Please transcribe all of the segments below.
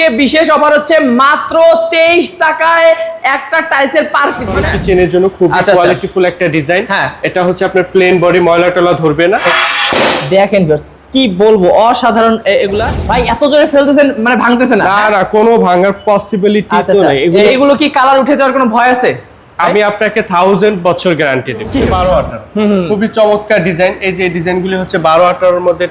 আজকে বিশেষ অফার হচ্ছে মাত্র তেইশ টাকায় একটা টাইসের পার পিস মানে কিচেনের জন্য খুব কোয়ালিটি ফুল কোয়ালিটিফুল একটা ডিজাইন হ্যাঁ। এটা হচ্ছে আপনার প্লেন বডি ময়লা টলা ধরবে না। দেখেন কি বলব অসাধারণ এগুলা। ভাই এত জোরে ফেলতেছেন মানে ভাঙতেছে না। না না কোনো ভাঙার পসিবিলিটি আচ্ছা তো আচ্ছা নাই। এগুলো এগুলো কি কালার উঠে যাওয়ার কোনো ভয় আছে? আমি আপনাকে থাউজেন্ড বছর গ্যারান্টি দেব বারো আঠারো। খুবই চমৎকার ডিজাইন এই যে ডিজাইন গুলি হচ্ছে বারো আঠারোর মধ্যে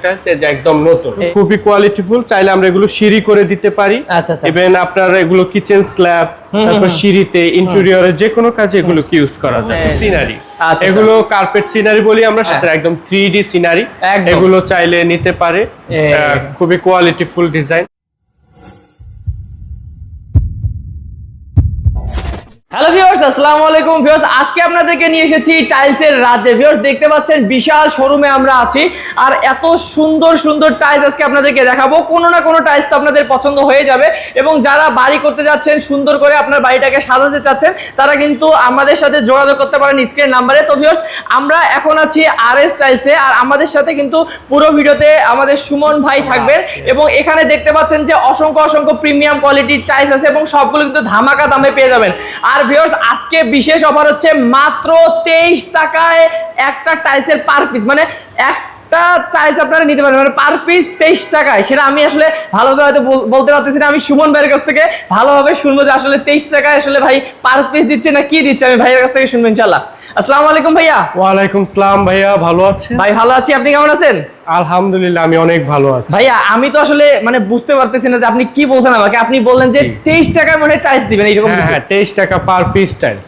একদম নতুন। খুবই কোয়ালিটিফুল চাইলে আমরা এগুলো সিঁড়ি করে দিতে পারি। আচ্ছা, আচ্ছা। ইভেন আপনার এগুলো কিচেন স্ল্যাব তারপর সিঁড়িতে ইন্টেরিয়রে যে কোনো কাজে এগুলো ইউজ করা যায়। সিনারি আচ্ছা, এগুলো কার্পেট সিনারি বলি আমরা হ্যাঁ। একদম থ্রি ডি সিনারি এগুলো চাইলে নিতে পারে। খুবই কোয়ালিটিফুল ডিজাইন হ্যালো ভিউয়ার্স আসসালামু আলাইকুম। ভিউয়ার্স আজকে আপনাদেরকে নিয়ে এসেছি টাইলসের রাজ্যে। ভিউয়ার্স দেখতে পাচ্ছেন বিশাল শোরুমে আমরা আছি। আর এত সুন্দর সুন্দর টাইলস আজকে আপনাদেরকে দেখাবো। কোনো না কোনো টাইলস তো আপনাদের পছন্দ হয়ে যাবে। এবং যারা বাড়ি করতে যাচ্ছেন সুন্দর করে আপনার বাড়িটাকে সাজাতে চাচ্ছেন তারা কিন্তু আমাদের সাথে যোগাযোগ করতে পারেন স্ক্রিন নাম্বারে তো ভিউয়ার্স আমরা এখন আছি আর এস টাইলসে আর আমাদের সাথে কিন্তু পুরো ভিডিওতে আমাদের সুমন ভাই থাকবেন এবং এখানে দেখতে পাচ্ছেন যে অসংখ্য অসংখ্য প্রিমিয়াম কোয়ালিটির টাইলস আছে এবং সবগুলো কিন্তু ধামাকা দামে পেয়ে যাবেন। আর ভিউয়ার্স আজকে বিশেষ অফার হচ্ছে মাত্র তেইশ টাকায় একটা টাইলসের পার পিস মানে একটা টাইলস আপনারা নিতে পারেন মানে পার পিস তেইশ টাকায়। সেটা আমি আসলে ভালোভাবে হয়তো বলতে পারতেছি না। আমি সুমন ভাইয়ের কাছ থেকে ভালোভাবে শুনব যে আসলে তেইশ টাকায় আসলে ভাই পার পিস দিচ্ছে না কি দিচ্ছে আমি ভাইয়ের কাছ থেকে শুনব ইনশাল্লাহ আসসালামু আলাইকুম ভাইয়া। ওয়ালাইকুম সালাম ভাইয়া ভালো ভাই ভালো আছি। আপনি কেমন আছেন? আলহামদুলিল্লাহ আমি অনেক ভালো আছি। ভাইয়া আমি তো আসলে মানে বুঝতে পারতেছি না যে আপনি কি বলছেন আমাকে। আপনি বললেন যে। তেইশ টাকায় মনে টাইলস দিবেন এইরকম হ্যাঁ হ্যাঁ তেইশ টাকা পার পিস টাইলস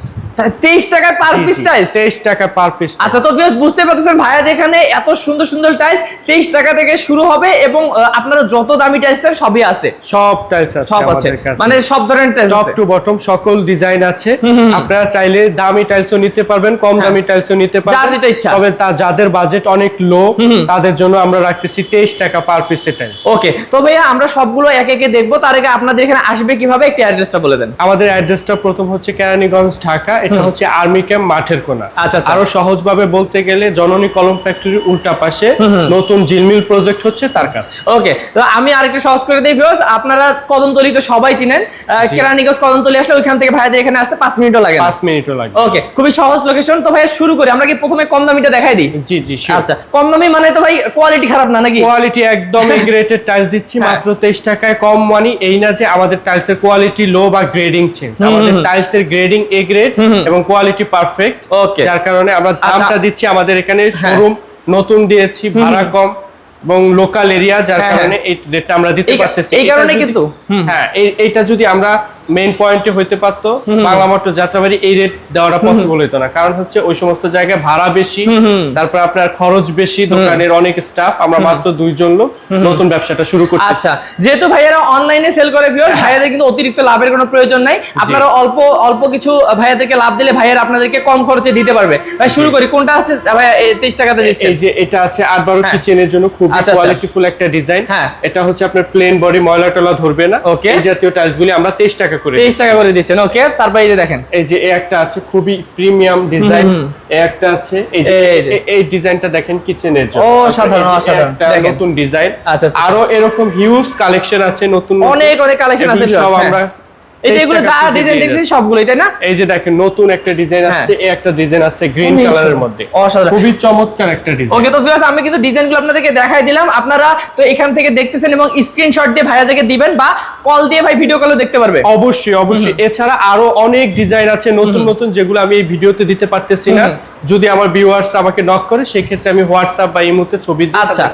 তেইশ টাকায় পার পিস টাইলস তেইশ টাকা পার পিস আচ্ছা তো বেশ বুঝতে পারতেছেন ভাইয়া এখানে এত সুন্দর সুন্দর টাইলস তেইশ টাকা থেকে শুরু হবে এবং আপনারা যত দামি টাইলস চান সবই আছে। সব টাইলস আছে সব আছে। মানে সব ধরনের টাইলস টপ টু বটম সকল ডিজাইন আছে। আপনারা চাইলে দামি টাইলসও নিতে পারবেন কম দামি টাইলসও নিতে হ্যাঁ। যার পারবেন। যেটা ইচ্ছা। তবে তা যাদের বাজেট অনেক লো তাদের জন্য আমরা রাখতেছি তেইশ টাকা পার টাইলস ওকে তো ভাইয়া আমরা সবগুলো একে একে দেখব তার আগে আপনাদের এখানে আসবে কীভাবে? একটি অ্যাড্রেসটা বলে দেন। আমাদের অ্যাড্রেসটা প্রথম হচ্ছে কেরানীগঞ্জ ঢাকা এটা হচ্ছে আর্মি ক্যাম্প মাঠের কোনা। আচ্ছা, আচ্ছা। আরও সহজভাবে বলতে গেলে জননী কলম ফ্যাক্টরির উল্টা পাশে নতুন জিলমিল প্রজেক্ট হচ্ছে তার কাছে। ওকে তো আমি আরেকটু সহজ করে দিই ভিউয়ার্স আপনারা কদমতলি তো সবাই চিনেন। কেরানীগঞ্জ কদমতলি আসলে ওইখান থেকে ভাইয়াদের এখানে আসতে পাঁচ মিনিটও লাগে না। পাঁচ মিনিটও লাগে। ওকে খুবই সহজ লোকেশন তো ভাইয়া শুরু করি আমরা কি প্রথমে কম দামিটা দেখাই দিই? জি জি আচ্ছা কম দামি মানে তো ভাই কোয়ালিটি খারাপ না নাকি? কোয়ালিটি একদম গ্রেটেড টাইলস দিচ্ছি হ্যাঁ। মাত্র তেইশ টাকায়। কম মানি এই না যে আমাদের টাইলস এর কোয়ালিটি লো বা গ্রেডিং চেঞ্জ আমাদের টাইলস এর গ্রেডিং এ গ্রেড এবং কোয়ালিটি পারফেক্ট ওকে যার কারণে আমরা দামটা আচ্ছা। দিচ্ছি আমাদের এখানে হ্যাঁ। শোরুম নতুন দিয়েছি ভাড়া কম এবং লোকাল এরিয়া যার হ্যাঁ, কারণে এই রেটটা আমরা দিতে পারতেছি। এই কারণে কিন্তু, হ্যাঁ এই- এইটা যদি আমরা মেইন পয়েন্টে হইতে পারতো। বাংলা মোটর যাত্রাবাড়ি এই রেট দেওয়াটা পসিবল হতো না। কারণ হচ্ছে ওই সমস্ত জায়গায় ভাড়া বেশি তারপর আপনার খরচ বেশি দোকানের অনেক স্টাফ আমরা মাত্র দুইজন লোক নতুন ব্যবসাটা শুরু করতে আচ্ছা যেহেতু ভাইয়ারা অনলাইনে সেল করে ভিউয়ার ভাইয়াদের কিন্তু অতিরিক্ত লাভের কোনো প্রয়োজন নাই। আপনারা অল্প অল্প কিছু ভাইয়াদেরকে লাভ দিলে ভাইয়ারা আপনাদেরকে কম খরচে দিতে পারবে। ভাই শুরু করি কোনটা হচ্ছে ভাইয়া তেইশ টাকাতে দিচ্ছে এই যে এটা আছে আট বারো হ্যাঁ। কিচেনের জন্য খুব আচ্ছা, আচ্ছা। কোয়ালিটিফুল একটা ডিজাইন হ্যাঁ। এটা হচ্ছে আপনার প্লেন বডি ময়লা টলা ধরবে না. এই জাতীয় টাইলস গুলি আমরা তেইশ টাকা করে তেইশ টাকা করে দিচ্ছেন ওকে তারপর এই যে দেখেন এই যে এই একটা আছে খুবই প্রিমিয়াম ডিজাইন। এই একটা আছে এই যে এই ডিজাইনটা দেখেন কিচেনের জন্য ও, সাধারণ, অসাধারণ। নতুন ডিজাইন আচ্ছা, আচ্ছা। আরও এরকম হিউজ কালেকশন আছে নতুন নতুন। অনেক অনেক কালেকশন আছে সব আমরা এই যে 23 এগুলো যা ডিজাইন দিয়ে সবগুলোই তাই না? এই যে দেখেন নতুন একটা ডিজাইন হ্যাঁ। আসছে এই একটা ডিজাইন আছে গ্রিন কালারের মধ্যে। অসাধারণ। খুবই চমৎকার একটা ডিজাইন ওকে তো ভিউয়ার্স আমি কিন্তু ডিজাইনগুলো আপনাদেরকে দেখাই দিলাম। আপনারা তো এখান থেকে দেখতেছেন এবং স্ক্রিনশট দিয়ে ভাইয়াদেরকে দিবেন বা কল দিয়ে ভাই ভিডিও কলও দেখতে পারবে। অবশ্যই অবশ্যই। এছাড়া আরও অনেক ডিজাইন আছে নতুন নতুন যেগুলো আমি এই ভিডিওতে দিতে পারতেছি না। যদি আমার ভিউয়ার্স আমাকে নক করে সেই ক্ষেত্রে আমি হোয়াটসঅ্যাপ বা ইমোতে ছবি আচ্ছা।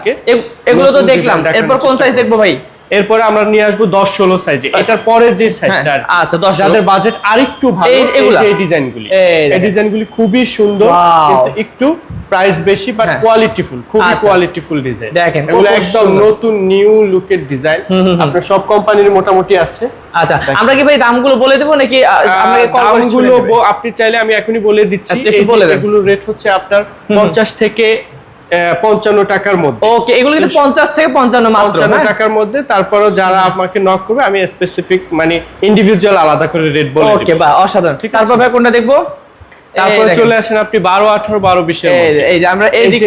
এগুলো তো দেখলাম। এরপর কোন সাইজ দেখব ভাই? এরপরে আমরা নিয়ে আসব দশ ষোলো সাইজে এটার পরে যে সাইজটা হ্যাঁ, আচ্ছা, 10 যাদের বাজেট আরেকটু ভালো এই- এগুলা? ডিজাইনগুলি এই ডিজাইনগুলি খুবই সুন্দর কিন্তু একটু প্রাইস বেশি বাট হ্যাঁ। কোয়ালিটিফুল খুবই আচ্ছা। কোয়ালিটিফুল ডিজাইন দেখেন, এগুলো একদম নতুন নিউ লুকের ডিজাইন আপনার সব কোম্পানির মোটামুটি আছে। আচ্ছা আমরা কি ভাই দামগুলো বলে দেবো নাকি আহ, কল করে দামগুলো আপনি চাইলে আমি এখনই বলে দিচ্ছি। আচ্ছা, দেন। রেট হচ্ছে আপনার পঞ্চাশ থেকে পঞ্চান্ন টাকার মধ্যে। ওকে এগুলো কিন্তু পঞ্চাশ থেকে পঞ্চান্ন পঞ্চান্ন হ্যাঁ? টাকার মধ্যে তারপরও যারা আমাকে নক করবে আমি স্পেসিফিক মানে ইন্ডিভিজুয়াল আলাদা করে রেট বলে ওকে বা অসাধারণ। ঠিক তারপর ভাই কোনটা দেখব? তারপরে চলে আসেন আপনি বারো আঠারো বারো বিশের এই যে- এই যে আমরা এই দিক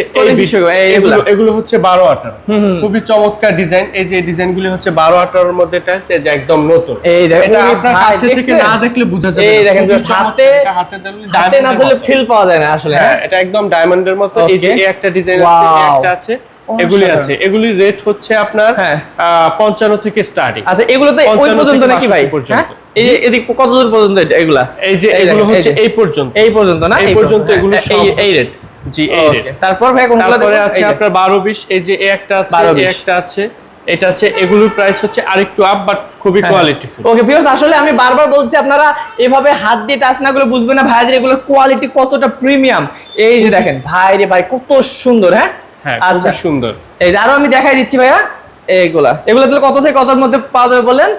এগুলো। হচ্ছে বারো আঠারো। খুবই চমৎকার ডিজাইন। এই যে ডিজাইন গুলি হচ্ছে বারো আঠারোর মধ্যে টাইলস এই যে একদম নতুন। এই দেখেন, এটা আপনার কাছে থেকে না দেখলে বোঝা যাবে এই। দেখেন। হাতে- হাতে ধরলে হাতে না ধরলে ফিল পাওয়া যায় না আসলে। হ্যাঁ এটা একদম ডায়মন্ডের মতো। এই যে একটা ডিজাইন আছে একটা আছে। এগুলি আছে। এগুলির রেট হচ্ছে আপনার হ্যাঁ। পঞ্চান্ন থেকে স্টার্টিং আচ্ছা এগুলো তো ওই পর্যন্ত নাকি ভাই? হ্যাঁ? এই যে এদিক কত দূর পর্যন্ত এগুলা? এই যে এই এগুলো হচ্ছে এই পর্যন্ত। এই পর্যন্ত না? এই পর্যন্ত এগুলো হ্যাঁ, এই এই রেট জি এই রেট তারপর ভাই কোনগুলো তারপরে আছে আপনার বারো বিশ এই যে একটা আছে এই একটা আছে এটা আছে এগুলোর প্রাইস হচ্ছে আরেকটু আপ বাট খুবই হ্যাঁ। কোয়ালিটিফুল ওকে ভিউয়ার্স আসলে আমি বারবার বলছি আপনারা এভাবে হাত দিয়ে টাচ না করে বুঝবেন না ভাইদের এগুলোর কোয়ালিটি কতটা প্রিমিয়াম এই যে দেখেন ভাই রে ভাই কত সুন্দর হ্যাঁ? হ্যাঁ আচ্ছা। সুন্দর। এই আরও আমি দেখাই দিচ্ছি ভাইয়া এইগুলা এগুলা তাহলে কত থেকে কতর মধ্যে পাওয়া যাবে বলেন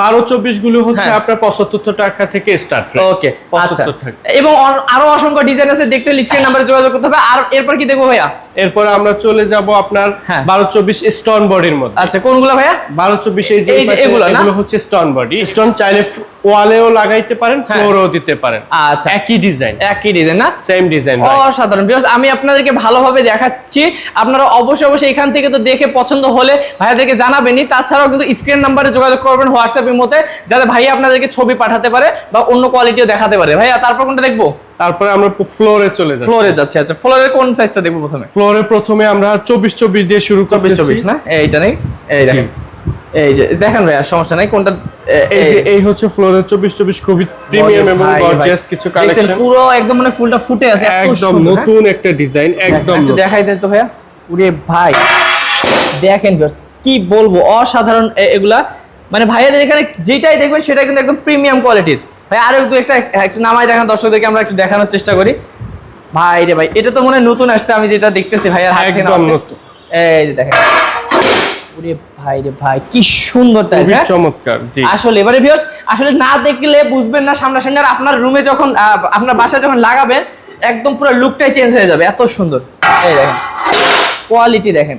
বারো চব্বিশগুলো হচ্ছে হ্যাঁ। আপনার পঁচাত্তর টাকা থেকে স্টার্ট ওকে আচ্ছা। 75 টাকা। এবং আরও অসংখ্য ডিজাইন আছে দেখতে লিস্টের নাম্বারে যোগাযোগ করতে হবে। আর এরপর কি দেখব ভাইয়া? এরপর আমরা চলে যাব আপনার হ্যাঁ। বারো চব্বিশ স্টোন বডির মধ্যে। আচ্ছা কোনগুলো ভাইয়া? বারো চব্বিশ এই যে এগুলো হচ্ছে স্টোন বডি স্টোন চাইলে ওয়ালেও লাগাইতে পারেন হ্যাঁ। ফ্লোরেও দিতে পারেন। আচ্ছা। একই ডিজাইন একই ডিজাইন না? সেম ডিজাইন অসাধারণ। বিকজ আমি আপনাদেরকে ভালোভাবে দেখাচ্ছি। আপনারা অবশ্যই অবশ্যই এখান থেকে তো দেখে পছন্দ হলে ভাইয়াদেরকে জানাবেনই। তাছাড়াও কিন্তু স্ক্রিন নাম্বারে যোগাযোগ করবেন হোয়াটসঅ্যাপের মধ্যে যাতে ভাইয়া আপনাদেরকে ছবি পাঠাতে পারে বা অন্য কোয়ালিটিও দেখাতে পারে। ভাইয়া তারপর কোনটা দেখব? তারপরে আমরা ফ্লোরে চলে যাই ফ্লোরে যাচ্ছে আচ্ছা। ফ্লোরের কোন সাইজটা দেখব প্রথমে? ফ্লোরে প্রথমে আমরা চব্বিশ চব্বিশ দিয়ে শুরু চব্বিশ করতেছি। চব্বিশ না? এইটা নেই? এই দেখেন। এই যে দেখেন ভাইয়া সমস্যা নাই। কোনটা এই যে এই- হচ্ছে ফ্লোরে চব্বিশ চব্বিশ খুবই প্রিমিয়াম এবং ভাই, ভাই। গর্জিয়াস কিছু কালেকশন পুরো একদম মানে ফুলটা ফুটে আছে একদম হ্যাঁ? নতুন একটা ডিজাইন একদম একটু দেখাই দেন তো ভাইয়া। উরে ভাই দেখেন কি বলব অসাধারণ এগুলা। মানে ভাইয়াদের এখানে যেটাই দেখবেন সেটা কিন্তু একদম প্রিমিয়াম কোয়ালিটির ভাই আরও একটু একটা একটু নামাই দেখান দর্শকদেরকে আমরা একটু দেখানোর চেষ্টা করি। ভাই রে ভাই এটা তো মনে নতুন আসছে আমি যেটা দেখতেছি ভাইয়ার হাত থেকে একদম নামাচ্ছে। এই যে দেখেন। উরে ভাই রে ভাই কি সুন্দর খুবই হ্যাঁ? চমৎকার জি। আসলে এবারে ভিউয়ার্স আসলে না দেখলে বুঝবেন না সামনাসামনি আর আপনার রুমে যখন আপনার বাসায় যখন লাগাবেন একদম পুরো লুকটাই চেঞ্জ হয়ে যাবে এত সুন্দর। এই দেখেন কোয়ালিটি দেখেন।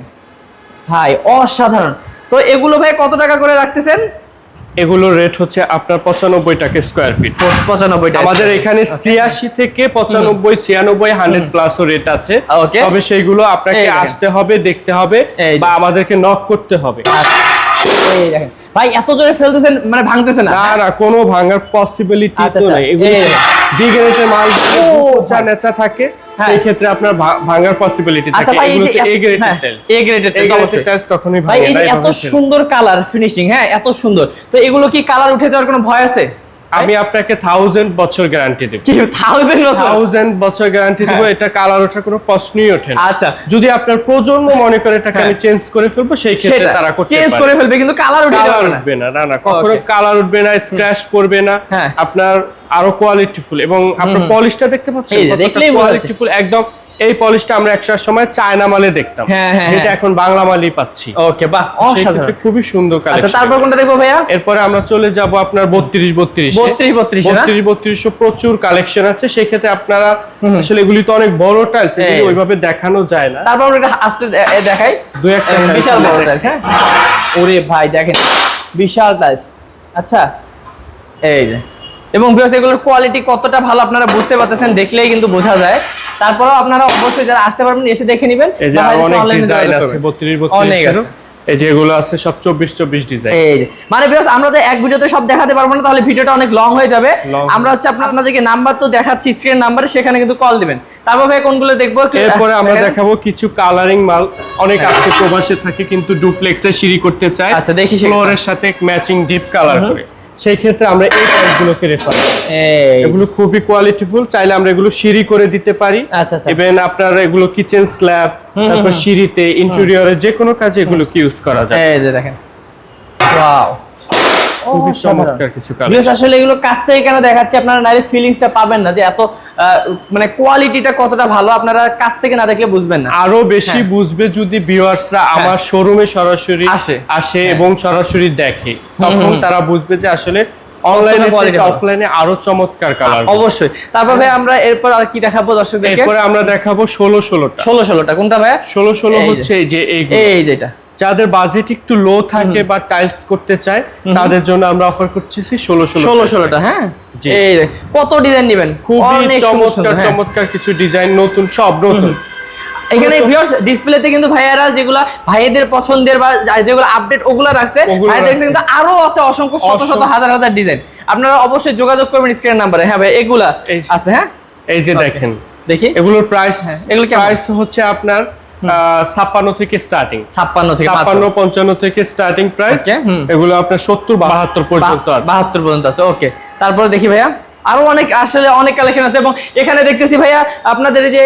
ভাই অসাধারণ। তো এগুলো ভাই কত টাকা করে রাখতেছেন? এগুলোর রেট হচ্ছে আপনার পঁচানব্বই টাকা স্কোয়ার ফিট পঁচানব্বই আমাদের এখানে ছিয়াশি থেকে পঁচানব্বই ছিয়ানব্বই হান্ড্রেড প্লাসও রেট আছে। তবে সেইগুলো আপনাকে আসতে হবে দেখতে হবে বা আমাদেরকে নক করতে হবে। ভাই এত জোরে ফেলতেছেন মানে ভাঙতেছেন না। না কোনো ভাঙার পসিবিলিটি আচ্ছা, তো নাই। এগুলো এই দেখেন। বি গ্রেডের মাল ও, উঁচা নেচা থাকে হ্যাঁ। সেই ক্ষেত্রে আপনার ভাঙার পসিবিলিটি আচ্ছা থাকে ভাই এই এগুলো যে এ টাইলস এ গ্রেডেড অবশ্যই। টাইলস কখনোই ভাই ভাঙে না এত সুন্দর কালার ফিনিশিং হ্যাঁ এত সুন্দর তো এগুলো কি কালার উঠে যাওয়ার কোনো ভয় আছে আমি আপনাকে থাউজেন্ড বছর গ্যারান্টি দেব। থাউজেন্ড বছর? থাউজেন্ড বছর গ্যারান্টি দেবো হ্যাঁ। এটা কালার ওঠার কোনো প্রশ্নই ওঠে না। আচ্ছা। যদি আপনার প্রজন্ম মনে করে এটাকে আমি হ্যাঁ। চেঞ্জ করে ফেলব সেই ক্ষেত্রে তারা করতে চেঞ্জ করে ফেলবে কিন্তু কালার উঠবে না না না কখনো কালার উঠবে না স্ক্র্যাচ পড়বে না। হ্যাঁ। আপনার আরও কোয়ালিটিফুল এবং আপনার পলিশটা দেখতে পাচ্ছেন দেখলেই কোয়ালিটিফুল একদম এই পলিশটা আমরা একটা সময় চায়না মালে দেখতাম হ্যাঁ, হ্যাঁ, যেটা হ্যাঁ। এখন বাংলা মালই পাচ্ছি। ওকে বাহ অসাধারণ। খুবই সুন্দর আচ্ছা কালেকশন তারপর কোনটা দেখব ভাইয়া? এরপরে আমরা চলে যাব আপনার বত্রিশ বত্রিশ 32 32 না? বত্রিশ বত্রিশশো প্রচুর কালেকশন আছে সেই ক্ষেত্রে আপনারা আসলে এগুলি তো অনেক বড় টাইলস এগুলি। ওইভাবে দেখানো যায় না। তারপর আমরা একটা আস্তে দেখাই। দু একটা বিশাল বড় টাইলস হ্যাঁ? ওরে ভাই দেখেন বিশাল টাইলস আচ্ছা এই যে। এবং বিকজ এগুলোর কোয়ালিটি কতটা ভালো আপনারা বুঝতে পারতেছেন দেখলেই কিন্তু বোঝা যায়। তারপরেও আপনারা অবশ্যই যারা আসতে পারবেন এসে দেখে নেবেন। এই যে বা আরও ভাইদের সাথে অনেক ডিজাইন আছে করবেন। বত্রিশ অনেক বত্রিশ আছে। এই যে আছে সব চব্বিশ চব্বিশ ডিজাইন এই মানে বিকজ আমরা তো এক ভিডিওতে সব দেখাতে পারব না তাহলে ভিডিওটা অনেক লং হয়ে যাবে। আমরা হচ্ছে আপনাদেরকে নাম্বার তো দেখাচ্ছি স্ক্রিন নাম্বারে সেখানে কিন্তু কল দিবেন। তারপর ভাই কোনগুলো দেখব একটু এরপরে আমরা দেখাবো কিছু কালারিং মাল। অনেক আছে প্রবাসে থাকে কিন্তু ডুপ্লেক্সে সিঁড়ি করতে চায়। আচ্ছা, দেখি। ফ্লোরের সাথে ম্যাচিং ডিপ কালার করে। সেই ক্ষেত্রে আমরা এই পাইপগুলোকে রেফার এগুলো খুবই কোয়ালিটিফুল চাইলে আমরা এগুলো সিঁড়ি করে দিতে পারি। আচ্ছা, আচ্ছা। ইভেন আপনার এগুলো কিচেন স্ল্যাব তারপর সিঁড়িতে ইন্টেরিয়রে যে কোনো কাজে এগুলো ইউজ করা যায়। এই যে দেখেন। ওয়াও খুবই চমৎকার কিছু Because আসলে এগুলো কাছ থেকে কেন দেখাচ্ছি? আপনারা নাইলে ফিলিংসটা পাবেন না যে এত মানে কোয়ালিটিটা কতটা ভালো আপনারা কাছ থেকে না দেখলে বুঝবেন না। আরও বেশি বুঝবে যদি ভিউয়ার্সরা আমার শোরুমে সরাসরি আসে। আসে এবং সরাসরি দেখে। তখন তারা বুঝবে যে আসলে অনলাইনে ভালো। অফলাইনে আরও চমৎকার কালার অবশ্যই। তারপর আমরা এরপর আর কি দেখাবো দর্শকদেরকে? এরপরে আমরা দেখাবো ষোলো ষোলোটা। ষোলো ষোলোটা। কোনটা ভাই? ষোলো ষোলো এই যে। হচ্ছে এই যে এই যেটা যাদের বাজেট একটু লো থাকে বা টাইলস করতে চায় তাদের জন্য আমরা অফার করতেছি ষোলো ষোলো ষোলো ষোলোটা হ্যাঁ? এই কত ডিজাইন নেবেন? খুবই চমৎকার হ্যাঁ। চমৎকার কিছু ডিজাইন নতুন সব নতুন। এখানে ভিউয়ার্স ডিসপ্লেতে কিন্তু ভাইয়ারা যেগুলা ভাইদের পছন্দের বা যেগুলো আপডেট ওগুলা রাখছে। ভাইদের কিন্তু আরও আছে অসংখ্য শত শত হাজার হাজার ডিজাইন আপনারা অবশ্যই যোগাযোগ করবেন স্ক্রিন নাম্বারে হ্যাঁ ভাই এগুলা আছে হ্যাঁ? এই যে দেখেন। দেখি। এগুলোর প্রাইস হ্যাঁ, এগুলো? প্রাইস হচ্ছে আপনার ছাপ্পান্ন থেকে স্টার্টিং ছাপ্পান্ন থেকে ছাপ্পান্ন পঞ্চান্ন থেকে স্টার্টিং প্রাইস এগুলো আপনার সত্তর বাহাত্তর পর্যন্ত বাহাত্তর পর্যন্ত আছে ওকে তারপরে দেখি ভাইয়া আরও অনেক আসলে অনেক কালেকশন আছে এবং এখানে দেখতেছি ভাইয়া আপনাদের এই যে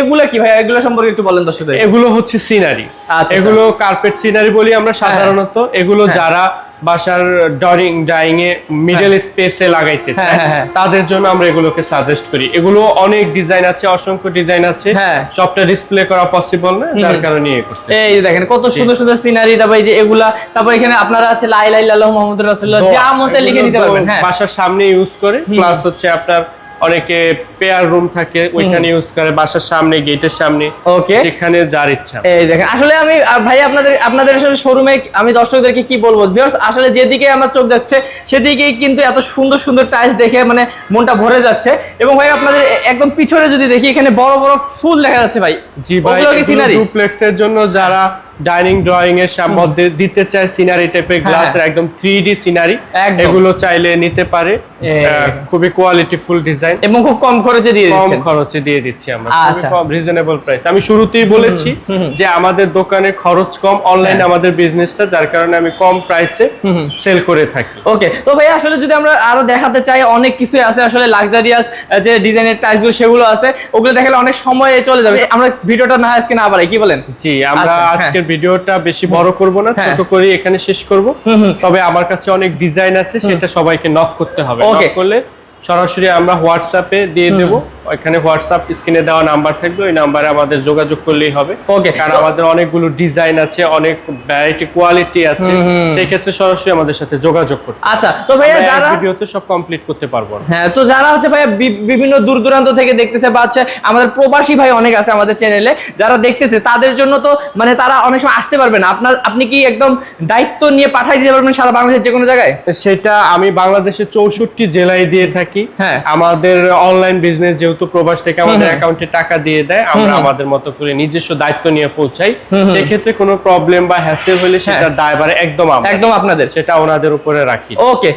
এগুলা কি ভাইয়া? এগুলো সম্পর্কে একটু বলেন দর্শকদের। এগুলো হচ্ছে সিনারি আচ্ছা, এগুলো কার্পেট সিনারি বলি আমরা সাধারণত। এগুলো হ্যাঁ। যারা বাসার ডরিং ডাইং এ মিডল স্পেসে লাগাইতে হ্যাঁ, চায়। হ্যাঁ, হ্যাঁ। তাদের জন্য আমরা এগুলোকে সাজেস্ট করি। এগুলো অনেক ডিজাইন আছে অসংখ্য ডিজাইন আছে। হ্যাঁ। সবটা ডিসপ্লে করা পসিবল না যার কারণে এই দেখেন কত সুন্দর সুন্দর সিনারি তারপর এই যে এগুলা তারপর এখানে আপনারা আছে লাই লাই লাল্লাহ মোহাম্মদ রাসূলুল্লাহ যা মতে লিখে নিতে পারবেন হ্যাঁ। বাসার সামনে ইউজ করে প্লাস হচ্ছে আপনার অনেকে পেয়ার রুম থাকে ওইখানে ইউজ করে বাসার সামনে গেটের সামনে ওকে যেখানে যার ইচ্ছা। এই দেখেন আসলে আমি ভাই আপনাদের আপনাদের আসলে শোরুমে আমি দর্শকদেরকে কি বলব? Viewers, আসলে যেদিকে আমার চোখ যাচ্ছে সেদিকেই কিন্তু এত সুন্দর সুন্দর টাইলস দেখে মানে মনটা ভরে যাচ্ছে। এবং ভাই আপনাদের একদম পিছনে যদি দেখি এখানে বড় বড় ফুল দেখা যাচ্ছে ভাই। জি ভাই ওগুলো কি সিনারি ডুপ্লেক্স এর জন্য যারা ডাইনিং ড্রয়িং এর মধ্যে দিতে চায় সিনারি টাইপের গ্লাসের একদম 3D সিনারি। হ্যাঁ। এগুলো চাইলে নিতে পারে। খুবই কোয়ালিটি ফুল ডিজাইন এবং খুব কম খরচে দিয়ে কম খরচে দিয়ে দিচ্ছি আমরা। আচ্ছা। কম রিজনেবল প্রাইস আমি শুরুতেই বলেছি যে আমাদের দোকানে খরচ কম অনলাইন হ্যাঁ। আমাদের বিজনেসটা যার কারণে আমি কম প্রাইসে সেল করে থাকি। ওকে তো ভাই আসলে যদি আমরা আরও দেখাতে চাই অনেক কিছুই আছে আসলে লাক্সারিয়াস যে ডিজাইনের টাইলসগুলো সেগুলো আছে। ওগুলো দেখালে অনেক সময় চলে যাবে। আমরা ভিডিওটা না আজকে না বাড়াই কি বলেন? জি আমরা আচ্ছা, হ্যাঁ। আজকের ভিডিওটা বেশি বড় করব না হ্যাঁ। ছোট করে এখানে শেষ করব। তবে আমার কাছে অনেক ডিজাইন আছে সেটা সবাইকে নক করতে হবে. নক করলে সরাসরি আমরা হোয়াটসঅ্যাপে দিয়ে দেব। ওইখানে হোয়াটসঅ্যাপ স্ক্রিনে দেওয়া নাম্বার থাকবে ওই নাম্বারে আমাদের যোগাযোগ করলেই হবে। Okay. কারণ আমাদের অনেকগুলো ডিজাইন আছে অনেক ভ্যারাইটি কোয়ালিটি আছে। সেই ক্ষেত্রে সরাসরি আমাদের সাথে যোগাযোগ করতে আচ্ছা তো ভাইয়া যারা ভিডিওতে সব কমপ্লিট করতে পারব হ্যাঁ তো যারা হচ্ছে ভাই বিভিন্ন দূর দূরান্ত থেকে দেখতেছে বা হচ্ছে আমাদের প্রবাসী ভাই অনেক আছে আমাদের চ্যানেলে যারা দেখতেছে তাদের জন্য তো মানে তারা অনেক সময় আসতে পারবে না। আপনার আপনি কি একদম দায়িত্ব নিয়ে পাঠাই দিতে পারবেন সারা বাংলাদেশের যে কোনো জায়গায়? সেটা আমি বাংলাদেশের চৌষট্টি জেলায় দিয়ে থাকি। হ্যাঁ। আমাদের অনলাইন বিজনেস যেহেতু প্রবাস থেকে আমাদের অ্যাকাউন্টে টাকা দিয়ে দেয় আমরা আমাদের মতো করে নিজস্ব দায়িত্ব নিয়ে পৌঁছাই। সেক্ষেত্রে কোনো প্রবলেম বা হ্যাসেল হলে সেটা দায়ভার একদম একদম আপনাদের। সেটা ওনাদের উপরে রাখি। ওকে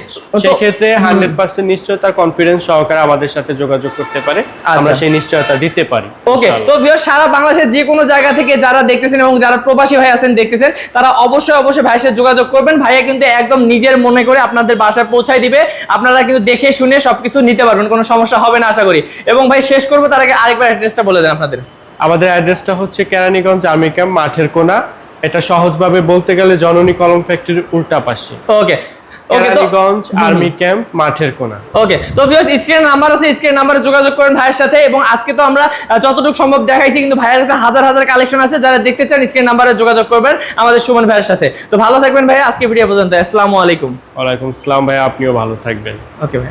সেক্ষেত্রে হান্ড্রেড পার্সেন্ট নিশ্চয়তা কনফিডেন্স সহকারে আমাদের সাথে যোগাযোগ করতে পারে। আমরা সেই নিশ্চয়তা দিতে পারি ওকে তো ভিউয়ার সারা বাংলাদেশের যে কোনো জায়গা থেকে যারা দেখতেছেন এবং যারা প্রবাসী ভাই আছেন দেখতেছেন তারা অবশ্যই অবশ্যই ভাইয়ের সাথে যোগাযোগ করবেন। ভাইয়া কিন্তু একদম নিজের মনে করে আপনাদের বাসায় পৌঁছায় দিবে। আপনারা কিন্তু দেখে শুনে সবকিছু নিতে পারবেন কোনো সমস্যা হবে না আশা করি। এবং ভাই শেষ করব তার আগে আরেকবার অ্যাড্রেসটা বলে দেন আপনাদের। আমাদের অ্যাড্রেসটা হচ্ছে কেরানীগঞ্জ আর্মি ক্যাম্প মাঠের কোনা। এটা সহজভাবে বলতে গেলে জননী কলম ফ্যাক্টরির উল্টা পাশে। Okay okay Keraniganj army camp মাঠের কোনা। ওকে তো ভিউয়ার্স স্ক্রিন নাম্বার আছে স্ক্রিন নাম্বারে যোগাযোগ করেন ভাইয়ের সাথে এবং আজকে তো আমরা যতটুকু সম্ভব দেখাইছি কিন্তু ভাইয়ের কাছে হাজার হাজার কালেকশন আছে যারা দেখতে চান স্ক্রিন নাম্বারে যোগাযোগ করবেন আমাদের সুমন ভাইয়ের সাথে। তো ভালো থাকবেন ভাই আজকে ভিডিও পর্যন্ত আসসালামু আলাইকুম। ওয়ালাইকুম আসসালাম ভাই আপনিও ভালো থাকবেন। ওকে ভাই